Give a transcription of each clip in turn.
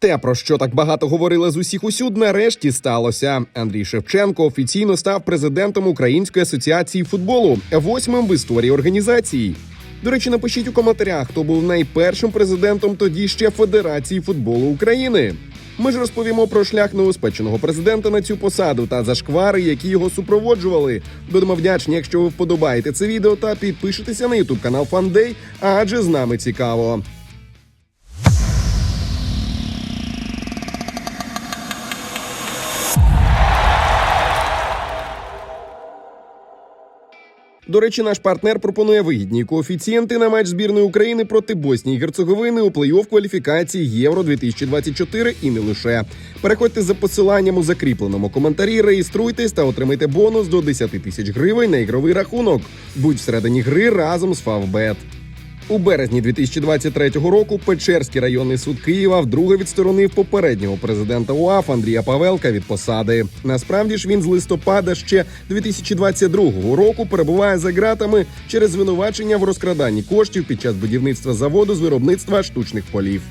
Те, про що так багато говорили з усіх усюд, нарешті сталося. Андрій Шевченко офіційно став президентом Української асоціації футболу, восьмим в історії організації. До речі, напишіть у коментарях, хто був найпершим президентом тоді ще Федерації футболу України. Ми ж розповімо про шлях новоспеченого президента на цю посаду та зашквари, які його супроводжували. Будемо вдячні, якщо ви вподобаєте це відео та підпишетеся на ютуб канал Фандей, адже з нами цікаво. До речі, наш партнер пропонує вигідні коефіцієнти на матч збірної України проти Боснії і Герцеговини у плей-офф кваліфікації Євро 2024 і не лише. Переходьте за посиланням у закріпленому коментарі, реєструйтесь та отримайте бонус до 10 тисяч гривень на ігровий рахунок. Будь всередині гри разом з Фавбет. У березні 2023 року Печерський районний суд Києва вдруге відсторонив попереднього президента УАФ Андрія Павелка від посади. Насправді ж він з листопада ще 2022 року перебуває за ґратами через звинувачення в розкраданні коштів під час будівництва заводу з виробництва штучних полів.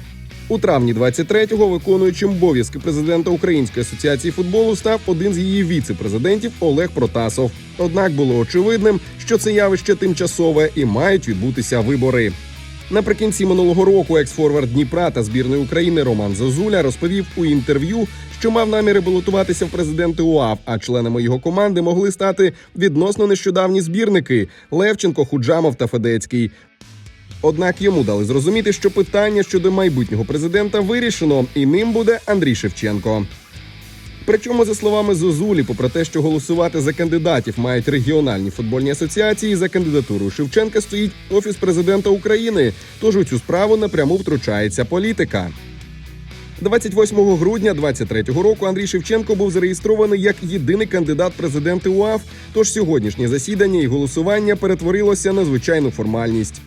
У травні 23-го виконуючим обов'язки президента Української асоціації футболу став один з її віце-президентів Олег Протасов. Однак було очевидним, що це явище тимчасове і мають відбутися вибори. Наприкінці минулого року екс-форвард Дніпра та збірної України Роман Зозуля розповів у інтерв'ю, що мав наміри балотуватися в президенти УАФ, а членами його команди могли стати відносно нещодавні збірники Левченко, Худжамов та Федецький. Однак йому дали зрозуміти, що питання щодо майбутнього президента вирішено, і ним буде Андрій Шевченко. Причому, за словами Зозулі, попри те, що голосувати за кандидатів мають регіональні футбольні асоціації, за кандидатурою Шевченка стоїть офіс президента України. Тож у цю справу напряму втручається політика. 28 грудня 23-го року Андрій Шевченко був зареєстрований як єдиний кандидат президенти УАФ. Тож сьогоднішнє засідання і голосування перетворилося на звичайну формальність.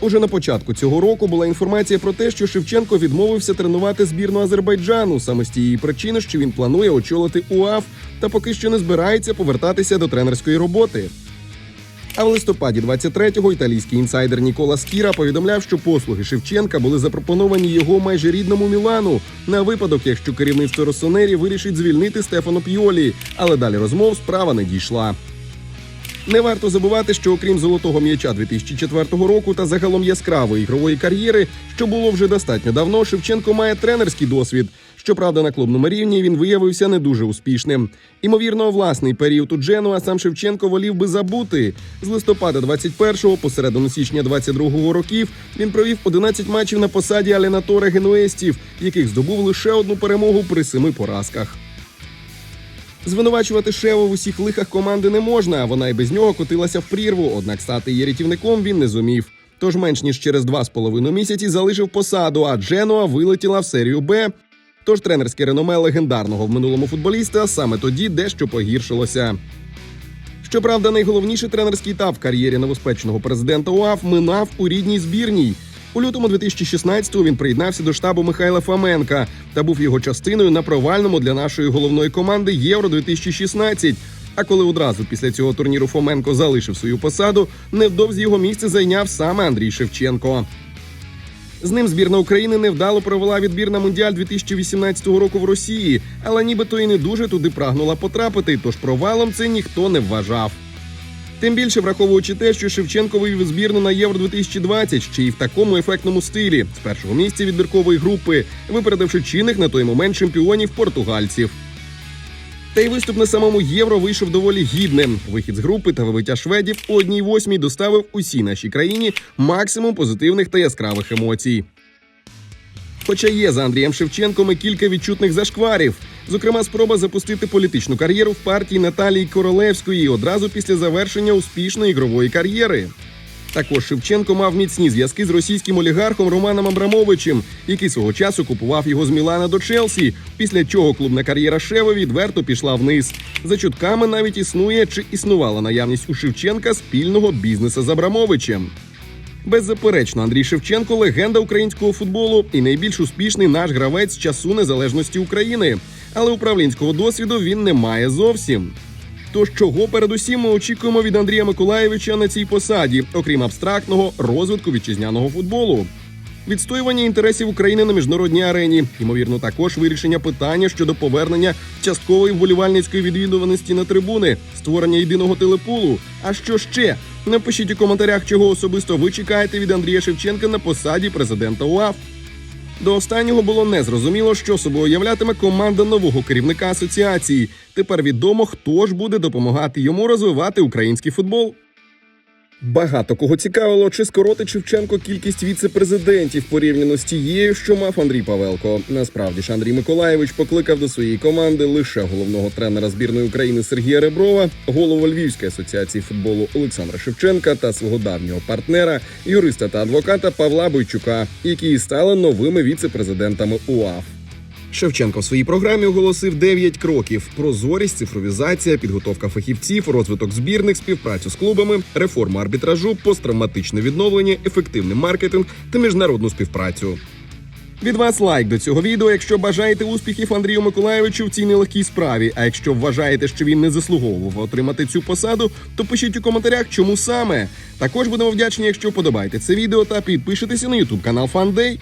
Уже на початку цього року була інформація про те, що Шевченко відмовився тренувати збірну Азербайджану саме з тієї причини, що він планує очолити УАФ та поки що не збирається повертатися до тренерської роботи. А в листопаді 23-го італійський інсайдер Нікола Скіра повідомляв, що послуги Шевченка були запропоновані його майже рідному Мілану на випадок, якщо керівництво Росонері вирішить звільнити Стефано П'йолі, але далі розмов справа не дійшла. Не варто забувати, що окрім золотого м'яча 2004 року та загалом яскравої ігрової кар'єри, що було вже достатньо давно, Шевченко має тренерський досвід. Щоправда, на клубному рівні він виявився не дуже успішним. Імовірно, власний період у Дженуа сам Шевченко волів би забути. З листопада 21-го по середину січня 22-го років він провів 11 матчів на посаді Аленатора Генуестів, яких здобув лише одну перемогу при семи поразках. Звинувачувати Шево в усіх лихах команди не можна, вона й без нього котилася в прірву. Однак стати її рятівником він не зумів. Тож менш ніж через два з половиною місяці залишив посаду, а Дженуа вилетіла в серію Б. Тож тренерське реноме легендарного в минулому футболіста саме тоді дещо погіршилося. Щоправда, найголовніший тренерський етап в кар'єрі новоспеченого президента УАФ минав у рідній збірній. У лютому 2016-го він приєднався до штабу Михайла Фоменка та був його частиною на провальному для нашої головної команди Євро 2016 А коли одразу після цього турніру Фоменко залишив свою посаду, невдовзі його місце зайняв саме Андрій Шевченко. З ним збірна України невдало провела відбір на мундіаль 2018 року в Росії, але нібито і не дуже туди прагнула потрапити, тож провалом це ніхто не вважав. Тим більше враховуючи те, що Шевченко вивів збірну на Євро 2020 ще й в такому ефектному стилі з першого місця відбіркової групи, випередивши чинних на той момент чемпіонів португальців. Та й виступ на самому євро вийшов доволі гідним. Вихід з групи та вибиття шведів у одній восьмій доставив усій нашій країні максимум позитивних та яскравих емоцій. Хоча є за Андрієм Шевченком і кілька відчутних зашкварів. Зокрема, спроба запустити політичну кар'єру в партії Наталії Королевської одразу після завершення успішної ігрової кар'єри. Також Шевченко мав міцні зв'язки з російським олігархом Романом Абрамовичем, який свого часу купував його з Мілана до Челсі, після чого клубна кар'єра Шева відверто пішла вниз. За чутками навіть існує чи існувала наявність у Шевченка спільного бізнесу з Абрамовичем. Беззаперечно, Андрій Шевченко легенда українського футболу і найбільш успішний наш гравець часу незалежності України. Але управлінського досвіду він не має зовсім. Тож чого передусім ми очікуємо від Андрія Миколаєвича на цій посаді, окрім абстрактного розвитку вітчизняного футболу? відстоювання інтересів України на міжнародній арені, ймовірно, також вирішення питання щодо повернення часткової вболівальницької відвідуваності на трибуни, створення єдиного телепулу. А що ще? Напишіть у коментарях, чого особисто ви чекаєте від Андрія Шевченка на посаді президента УАФ. До останнього було незрозуміло, що собою являтиме команда нового керівника асоціації. Тепер відомо, хто ж буде допомагати йому розвивати український футбол. Багато кого цікавило, чи скоротить Шевченко кількість віце-президентів порівняно з тією, що мав Андрій Павелко. Насправді ж Андрій Миколаєвич покликав до своєї команди лише головного тренера збірної України Сергія Реброва, голову Львівської асоціації футболу Олександра Шевченка та свого давнього партнера, юриста та адвоката Павла Бойчука, які і стали новими віце-президентами УАФ. Шевченко в своїй програмі оголосив 9 кроків: прозорість, цифровізація, підготовка фахівців, розвиток збірних, співпрацю з клубами, реформа арбітражу, посттравматичне відновлення, ефективний маркетинг та міжнародну співпрацю. Від вас лайк до цього відео, якщо бажаєте успіхів Андрію Миколаєвичу в цій нелегкій справі. А якщо вважаєте, що він не заслуговував отримати цю посаду, то пишіть у коментарях, чому саме. Також будемо вдячні, якщо подобаєте це відео та підпишетеся на ютуб канал Фандей.